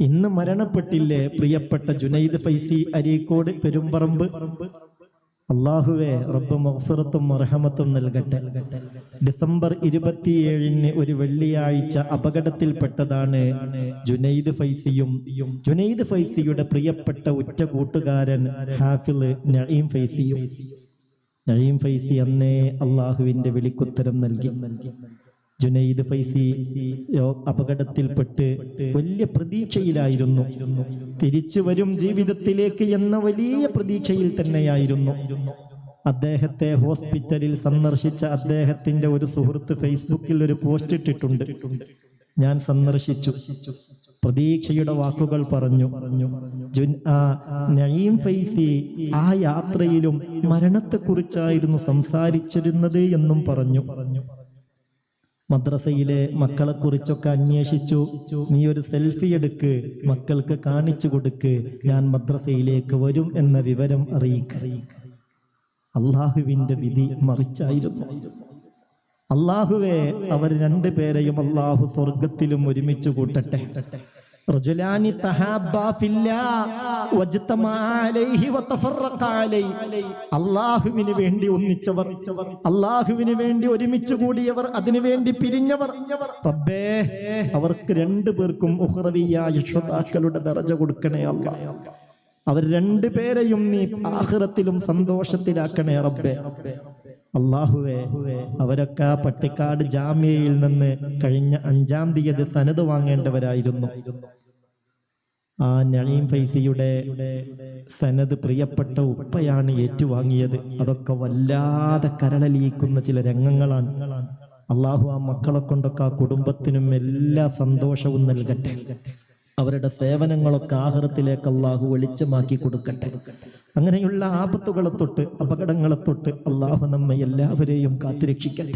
ഇന്ന് മരണപ്പെട്ടില്ലേ പ്രിയപ്പെട്ട ജുനൈദ് ഫൈസി അരീക്കോട് പെരുമ്പറമ്പ്? അള്ളാഹുവെ റബ്ബ് മഗ്ഫിറത്തും മർഹമത്തും നൽകട്ടെ. ഡിസംബർ ഇരുപത്തിയേഴിന് ഒരു വെള്ളിയാഴ്ച അപകടത്തിൽപ്പെട്ടതാണ് ജുനൈദ് ഫൈസിയും ജുനൈദ് ഫൈസിയുടെ പ്രിയപ്പെട്ട ഉറ്റ കൂട്ടുകാരൻ ഹാഫിൾ നഈം ഫൈസിയും. നഈം ഫൈസി അന്നേ അള്ളാഹുവിന്റെ വിളിക്കുത്തരം നൽകി. ജുനൈദ് ഫൈസി അപകടത്തിൽപ്പെട്ട് വലിയ പ്രതീക്ഷയിലായിരുന്നു. തിരിച്ചു വരും ജീവിതത്തിലേക്ക് എന്ന വലിയ പ്രതീക്ഷയിൽ തന്നെയായിരുന്നു. അദ്ദേഹത്തെ ഹോസ്പിറ്റലിൽ സന്ദർശിച്ച അദ്ദേഹത്തിന്റെ ഒരു സുഹൃത്ത് ഫേസ്ബുക്കിൽ ഒരു പോസ്റ്റ് ഇട്ടിട്ടുണ്ട്. ഞാൻ സന്ദർശിച്ചു. പ്രതീക്ഷയുടെ വാക്കുകൾ പറഞ്ഞു. നഈം ഫൈസി ആ യാത്രയിലും മരണത്തെക്കുറിച്ചായിരുന്നു സംസാരിച്ചിരുന്നത് എന്നും പറഞ്ഞു. മദ്രസയിലെ മക്കളെ കുറിച്ചൊക്കെ അന്വേഷിച്ചു. നീ ഒരു സെൽഫി എടുക്ക് മക്കൾക്ക് കാണിച്ചു കൊടുക്ക് ഞാൻ മദ്രസയിലേക്ക് വരും എന്ന വിവരം അറിയിക്ക. അള്ളാഹുവിന്റെ വിധി മറിച്ചായിരുന്നു. അള്ളാഹുവെ അവർ രണ്ടുപേരെയും അള്ളാഹു സ്വർഗത്തിലും ഒരുമിച്ച് കൂട്ടട്ടെ. റജുലാനി തഹാബ്ബാ ഫില്ലാ വജ്തമാ അലൈഹി വതഫറഖ അലൈഹി അള്ളാഹുവിന് വേണ്ടി ഒന്നിച്ചവർ അള്ളാഹുവിന് വേണ്ടി ഒരുമിച്ച് കൂടിയവർ അതിനു വേണ്ടി പിരിഞ്ഞവർ. റബ്ബേ അവർക്ക് രണ്ടു പേർക്കും ഉഹ്റവിയായ ശ്രോതാക്കളുടെ ദറജ കൊടുക്കണേ അല്ല അവർ രണ്ടുപേരെയും നീ ആഹ്റത്തിലും സന്തോഷത്തിലാക്കണേ റബ്ബെ. അള്ളാഹുവേ അവരൊക്കെ പട്ടിക്കാട് ജാമ്യയിൽ നിന്ന് കഴിഞ്ഞ അഞ്ചാം തീയതി സനത് വാങ്ങേണ്ടവരായിരുന്നു. ആ നളീം ഫൈസിയുടെ സനത് പ്രിയപ്പെട്ട ഉപ്പയാണ് ഏറ്റുവാങ്ങിയത്. അതൊക്കെ വല്ലാതെ കരളലിയിക്കുന്ന ചില രംഗങ്ങളാണ്. അള്ളാഹു ആ മക്കളെ കൊണ്ടൊക്കെ ആ കുടുംബത്തിനും എല്ലാ സന്തോഷവും നൽകട്ടെ. അവരുടെ സേവനങ്ങളൊക്കെ ആഹാരത്തിലേക്ക് അള്ളാഹു വെളിച്ചമാക്കി കൊടുക്കട്ടെ. അങ്ങനെയുള്ള ആപത്തുകളെ തൊട്ട് അപകടങ്ങളെ തൊട്ട് അള്ളാഹു നമ്മെ എല്ലാവരെയും കാത്തുരക്ഷിക്കട്ടെ.